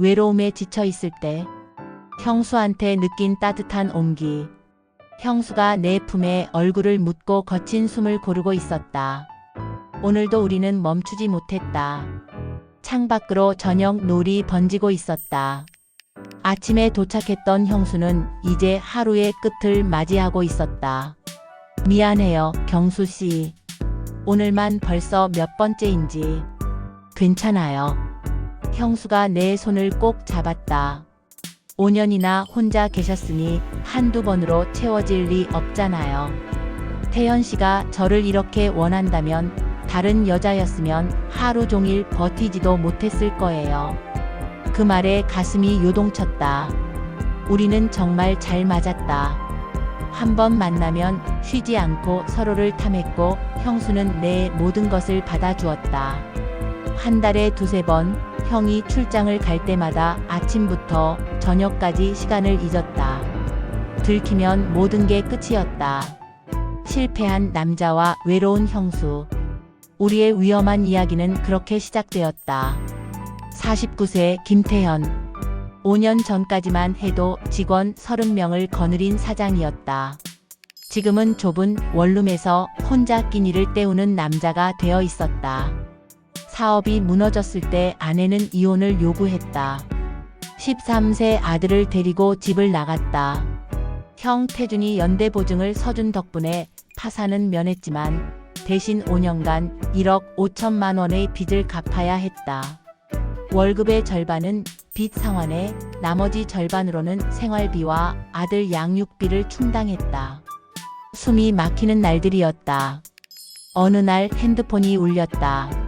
외로움에 지쳐 있을 때 형수한테 느낀 따뜻한 온기. 형수가 내 품에 얼굴을 묻고 거친 숨을 고르고 있었다. 오늘도 우리는 멈추지 못했다. 창밖으로 저녁 놀이 번지고 있었다. 아침에 도착했던 형수는 이제 하루의 끝을 맞이하고 있었다. 미안해요, 경수 씨. 오늘만 벌써 몇 번째인지. 괜찮아요. 형수가 내 손을 꼭 잡았다. 5년이나 혼자 계셨으니 한두 번으로 채워질 리 없잖아요. 태연 씨가 저를 이렇게 원한다면 다른 여자였으면 하루 종일 버티지도 못했을 거예요. 그 말에 가슴이 요동쳤다. 우리는 정말 잘 맞았다. 한 번 만나면 쉬지 않고 서로를 탐했고 형수는 내 모든 것을 받아주었다. 한 달에 두세 번 형이 출장을 갈 때마다 아침부터 저녁까지 시간을 잊었다. 들키면 모든 게 끝이었다. 실패한 남자와 외로운 형수. 우리의 위험한 이야기는 그렇게 시작되었다. 49세 김태현. 5년 전까지만 해도 직원 30명을 거느린 사장이었다. 지금은 좁은 원룸에서 혼자 끼니를 때우는 남자가 되어 있었다. 사업이 무너졌을 때 아내는 이혼을 요구했다. 13세 아들을 데리고 집을 나갔다. 형 태준이 연대 보증을 서준 덕분에 파산은 면했지만 대신 5년간 1억 5천만 원의 빚을 갚아야 했다. 월급의 절반은 빚 상환에 나머지 절반으로는 생활비와 아들 양육비를 충당했다. 숨이 막히는 날들이었다. 어느 날 핸드폰이 울렸다.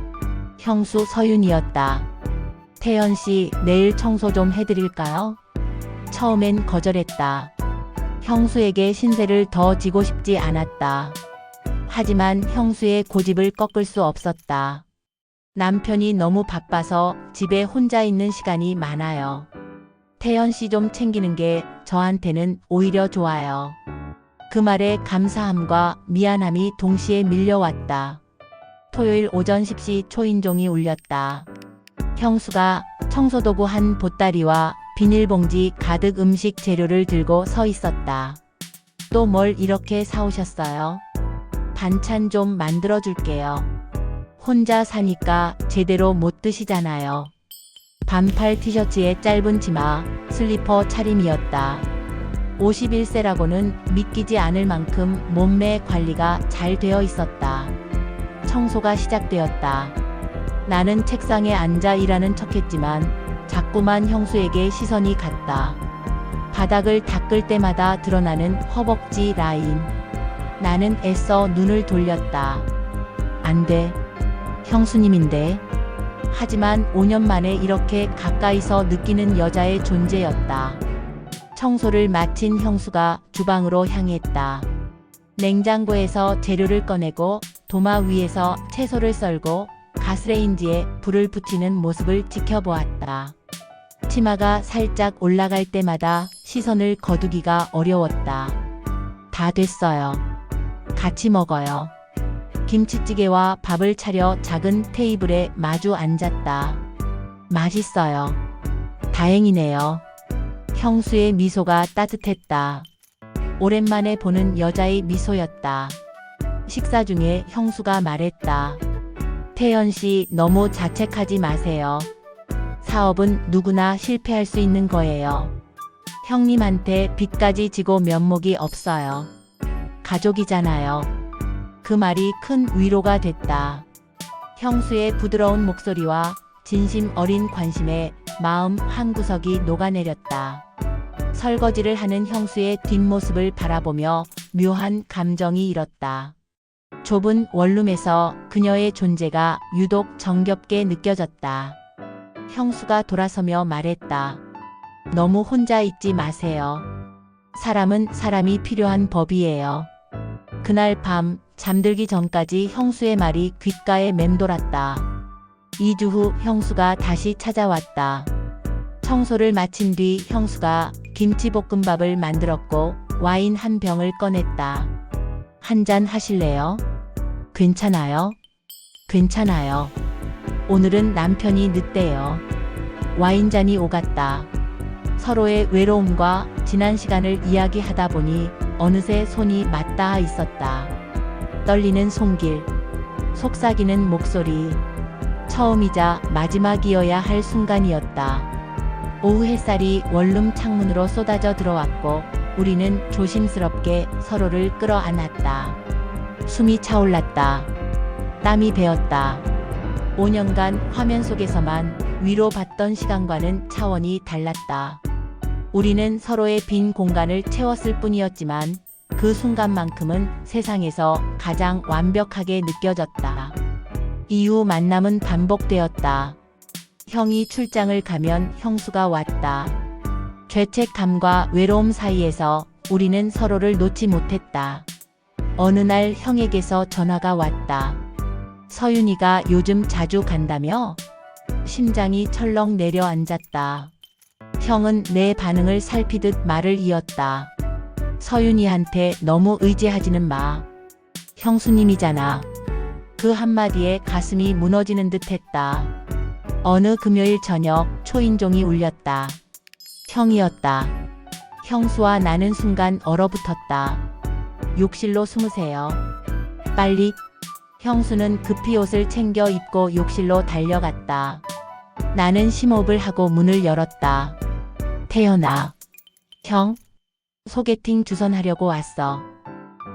형수 서윤이었다. 태연 씨, 내일 청소 좀 해드릴까요? 처음엔 거절했다. 형수에게 신세를 더 지고 싶지 않았다. 하지만 형수의 고집을 꺾을 수 없었다. 남편이 너무 바빠서 집에 혼자 있는 시간이 많아요. 태연 씨 좀 챙기는 게 저한테는 오히려 좋아요. 그 말에 감사함과 미안함이 동시에 밀려왔다. 토요일 오전 10시 초인종이 울렸다. 형수가 청소도구 한 보따리와 비닐봉지 가득 음식 재료를 들고 서 있었다. 또 뭘 이렇게 사오셨어요? 반찬 좀 만들어 줄게요. 혼자 사니까 제대로 못 드시잖아요. 반팔 티셔츠에 짧은 치마, 슬리퍼 차림이었다. 51세라고는 믿기지 않을 만큼 몸매 관리가 잘 되어 있었다. 청소가 시작되었다. 나는 책상에 앉아 일하는 척했지만 자꾸만 형수에게 시선이 갔다. 바닥을 닦을 때마다 드러나는 허벅지 라인. 나는 애써 눈을 돌렸다. 안 돼. 형수님인데. 하지만 5년 만에 이렇게 가까이서 느끼는 여자의 존재였다. 청소를 마친 형수가 주방으로 향했다. 냉장고에서 재료를 꺼내고 도마 위에서 채소를 썰고 가스레인지에 불을 붙이는 모습을 지켜보았다. 치마가 살짝 올라갈 때마다 시선을 거두기가 어려웠다. 다 됐어요. 같이 먹어요. 김치찌개와 밥을 차려 작은 테이블에 마주 앉았다. 맛있어요. 다행이네요. 형수의 미소가 따뜻했다. 오랜만에 보는 여자의 미소였다. 식사 중에 형수가 말했다. 태연 씨 너무 자책하지 마세요. 사업은 누구나 실패할 수 있는 거예요. 형님한테 빚까지 지고 면목이 없어요. 가족이잖아요. 그 말이 큰 위로가 됐다. 형수의 부드러운 목소리와 진심 어린 관심에 마음 한구석이 녹아내렸다. 설거지를 하는 형수의 뒷모습을 바라보며 묘한 감정이 일었다. 좁은 원룸에서 그녀의 존재가 유독 정겹게 느껴졌다. 형수가 돌아서며 말했다. 너무 혼자 있지 마세요. 사람은 사람이 필요한 법이에요. 그날 밤 잠들기 전까지 형수의 말이 귓가에 맴돌았다. 2주 후 형수가 다시 찾아왔다. 청소를 마친 뒤 형수가 김치볶음밥을 만들었고 와인 한 병을 꺼냈다. 한 잔 하실래요? 괜찮아요? 괜찮아요. 오늘은 남편이 늦대요. 와인잔이 오갔다. 서로의 외로움과 지난 시간을 이야기하다 보니 어느새 손이 맞닿아 있었다. 떨리는 손길, 속삭이는 목소리, 처음이자 마지막이어야 할 순간이었다. 오후 햇살이 원룸 창문으로 쏟아져 들어왔고 우리는 조심스럽게 서로를 끌어안았다. 숨이 차올랐다. 땀이 배었다. 5년간 화면 속에서만 위로받던 시간과는 차원이 달랐다. 우리는 서로의 빈 공간을 채웠을 뿐이었지만 그 순간만큼은 세상에서 가장 완벽하게 느껴졌다. 이후 만남은 반복되었다. 형이 출장을 가면 형수가 왔다. 죄책감과 외로움 사이에서 우리는 서로를 놓지 못했다. 어느 날 형에게서 전화가 왔다. 서윤이가 요즘 자주 간다며? 심장이 철렁 내려앉았다. 형은 내 반응을 살피듯 말을 이었다. 서윤이한테 너무 의지하지는 마. 형수님이잖아. 그 한마디에 가슴이 무너지는 듯 했다. 어느 금요일 저녁 초인종이 울렸다. 형이었다. 형수와 나는 순간 얼어붙었다. 욕실로 숨으세요. 빨리. 형수는 급히 옷을 챙겨 입고 욕실로 달려갔다. 나는 심호흡을 하고 문을 열었다. 태연아. 형. 소개팅 주선하려고 왔어.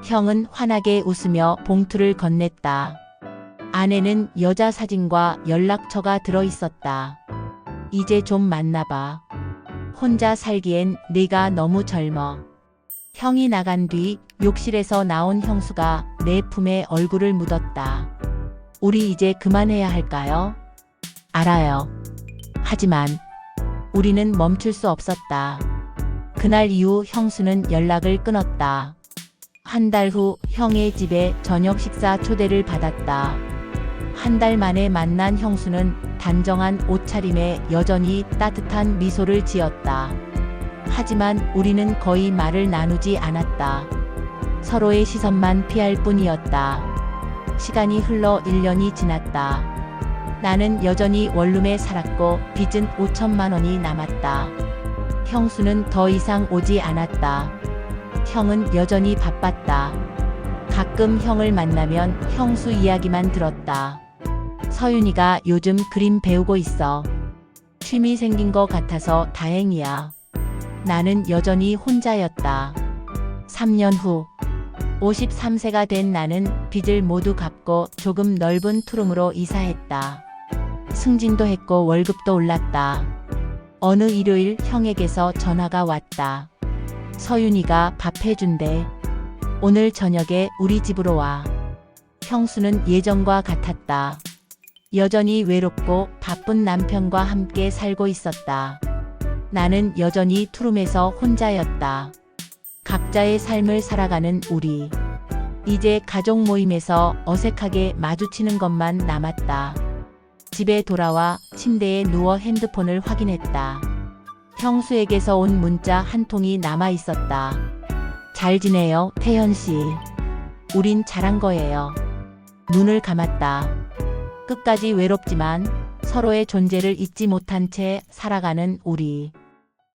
형은 환하게 웃으며 봉투를 건넸다. 안에는 여자 사진과 연락처가 들어 있었다. 이제 좀 만나봐. 혼자 살기엔 네가 너무 젊어. 형이 나간 뒤 욕실에서 나온 형수가 내 품에 얼굴을 묻었다. 우리 이제 그만해야 할까요? 알아요. 하지만 우리는 멈출 수 없었다. 그날 이후 형수는 연락을 끊었다. 한 달 후 형의 집에 저녁 식사 초대를 받았다. 한 달 만에 만난 형수는 단정한 옷차림에 여전히 따뜻한 미소를 지었다. 하지만 우리는 거의 말을 나누지 않았다. 서로의 시선만 피할 뿐이었다. 시간이 흘러 1년이 지났다. 나는 여전히 원룸에 살았고 빚은 5천만 원이 남았다. 형수는 더 이상 오지 않았다. 형은 여전히 바빴다. 가끔 형을 만나면 형수 이야기만 들었다. 서윤이가 요즘 그림 배우고 있어. 취미 생긴 것 같아서 다행이야. 나는 여전히 혼자였다. 3년 후 53세가 된 나는 빚을 모두 갚고 조금 넓은 투룸으로 이사했다. 승진도 했고 월급도 올랐다. 어느 일요일 형에게서 전화가 왔다. 서윤이가 밥 해준대. 오늘 저녁에 우리 집으로 와. 형수는 예전과 같았다. 여전히 외롭고 바쁜 남편과 함께 살고 있었다. 나는 여전히 투룸에서 혼자였다. 각자의 삶을 살아가는 우리. 이제 가족 모임에서 어색하게 마주치는 것만 남았다. 집에 돌아와 침대에 누워 핸드폰을 확인했다. 형수에게서 온 문자 한 통이 남아 있었다. 잘 지내요, 태현 씨. 우린 잘한 거예요. 눈을 감았다. 끝까지 외롭지만 서로의 존재를 잊지 못한 채 살아가는 우리.